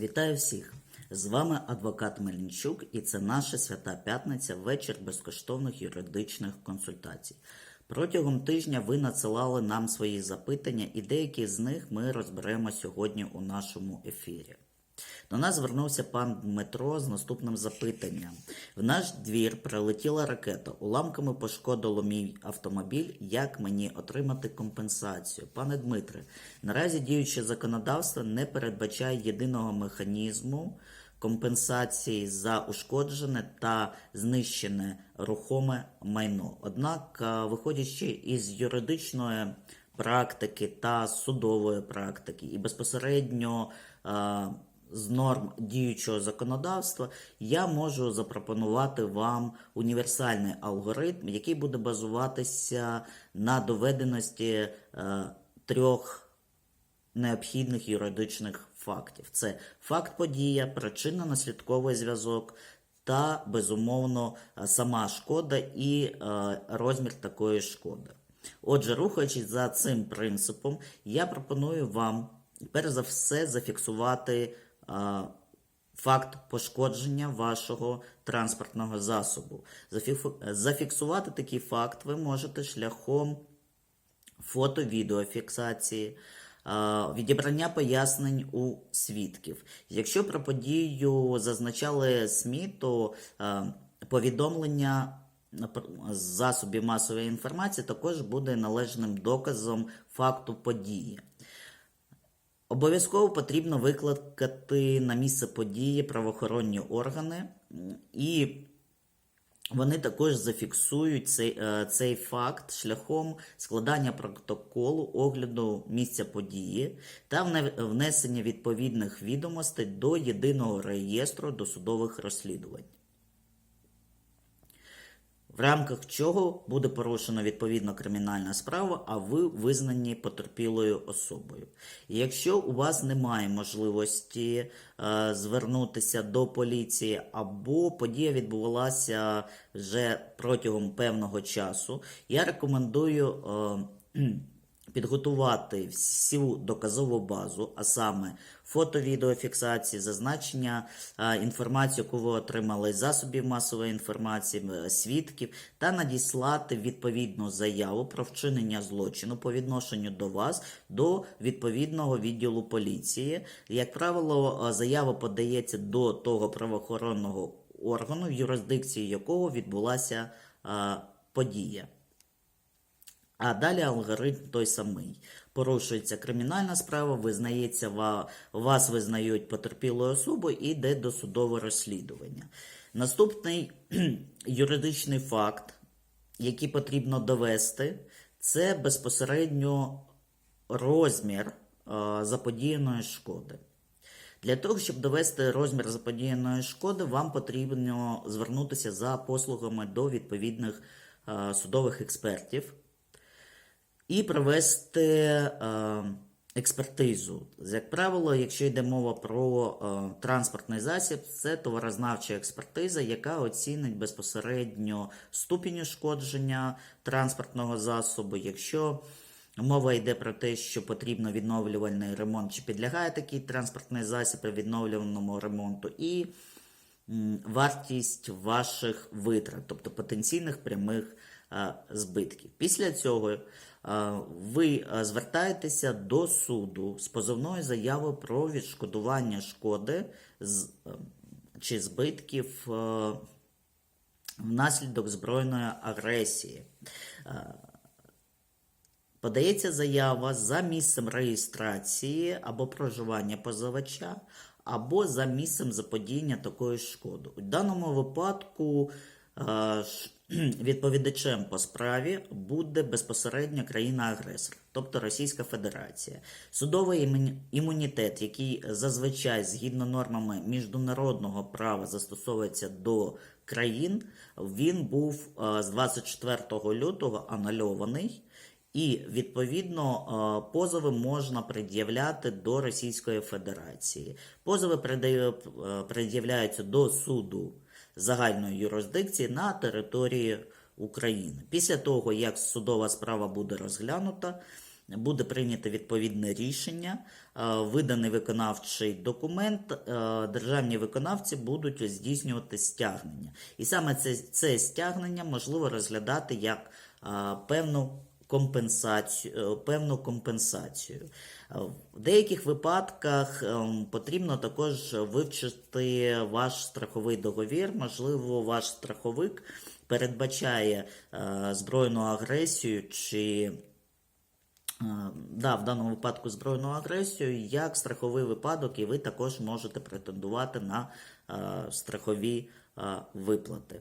Вітаю всіх! З вами адвокат Мельничук, і це наша свята п'ятниця, вечір безкоштовних юридичних консультацій. Протягом тижня ви надсилали нам свої запитання, і деякі з них ми розберемо сьогодні у нашому ефірі. До нас звернувся пан Дмитро з наступним запитанням. В наш двір прилетіла ракета. Уламками пошкодило мій автомобіль. Як мені отримати компенсацію? Пане Дмитре, наразі діюче законодавство не передбачає єдиного механізму компенсації за ушкоджене та знищене рухоме майно. Однак, е, виходячи із юридичної практики та судової практики, і безпосередньо е, з норм діючого законодавства, я можу запропонувати вам універсальний алгоритм, який буде базуватися на доведеності е, трьох необхідних юридичних фактів: це факт подія, причинно-наслідковий зв'язок. Та, безумовно, е, сама шкода і е, розмір такої шкоди. Отже, рухаючись за цим принципом, я пропоную вам перш за все зафіксувати факт пошкодження вашого транспортного засобу. Зафіксувати такий факт ви можете шляхом фото-відеофіксації, відібрання пояснень у свідків. Якщо про подію зазначали СМІ, то повідомлення засобів масової інформації також буде належним доказом факту події. Обов'язково потрібно викликати на місце події правоохоронні органи, і вони також зафіксують цей, е, цей факт шляхом складання протоколу огляду місця події та вне- внесення відповідних відомостей до єдиного реєстру досудових розслідувань в рамках чого буде порушена відповідно кримінальна справа, а ви визнані потерпілою особою. І Якщо у вас немає можливості е, звернутися до поліції, або подія відбувалася вже протягом певного часу, я рекомендую. Е, Підготувати всю доказову базу, а саме фото, відеофіксації, зазначення інформації, яку ви отримали засобів масової інформації, свідків, та надіслати відповідну заяву про вчинення злочину по відношенню до вас до відповідного відділу поліції. Як правило, заява подається до того правоохоронного органу, в юрисдикції якого відбулася подія. А далі алгоритм той самий. Порушується кримінальна справа, визнається, вас визнають потерпілою особою і йде досудове розслідування. Наступний юридичний факт, який потрібно довести, це безпосередньо розмір е, заподіяної шкоди. Для того, щоб довести розмір заподіяної шкоди, вам потрібно звернутися за послугами до відповідних е, судових експертів і провести е, експертизу. Як правило, якщо йде мова про е, транспортний засіб, це товарознавча експертиза, яка оцінить безпосередньо ступінь ушкодження транспортного засобу. Якщо мова йде про те, що потрібно відновлювальний ремонт, чи підлягає такий транспортний засіб відновлювальному ремонту, і вартість ваших витрат, тобто потенційних прямих збитків. Після цього ви звертаєтеся до суду з позовною заявою про відшкодування шкоди чи збитків внаслідок збройної агресії. Подається заява за місцем реєстрації або проживання позивача, або за місцем заподіяння такої шкоди. У даному випадку відповідачем по справі буде безпосередньо країна-агресор, тобто Російська Федерація. Судовий імуні- імунітет, який зазвичай згідно нормами міжнародного права застосовується до країн, він був е, з 24 лютого анульований. І відповідно е, позови можна пред'являти до Російської Федерації. Позови е, пред'являються до суду загальної юрисдикції на території України. Після того, як судова справа буде розглянута, буде прийнято відповідне рішення, е, виданий виконавчий документ, е, державні виконавці будуть здійснювати стягнення. І саме це, це стягнення можливо розглядати як е, певну компенсацію, е, певну компенсацію. Е, В деяких випадках ем, потрібно також вивчити ваш страховий договір. Можливо, ваш страховик передбачає е, збройну агресію чи Е, Да, в даному випадку збройну агресію як страховий випадок, і ви також можете претендувати на е, страхові е, виплати.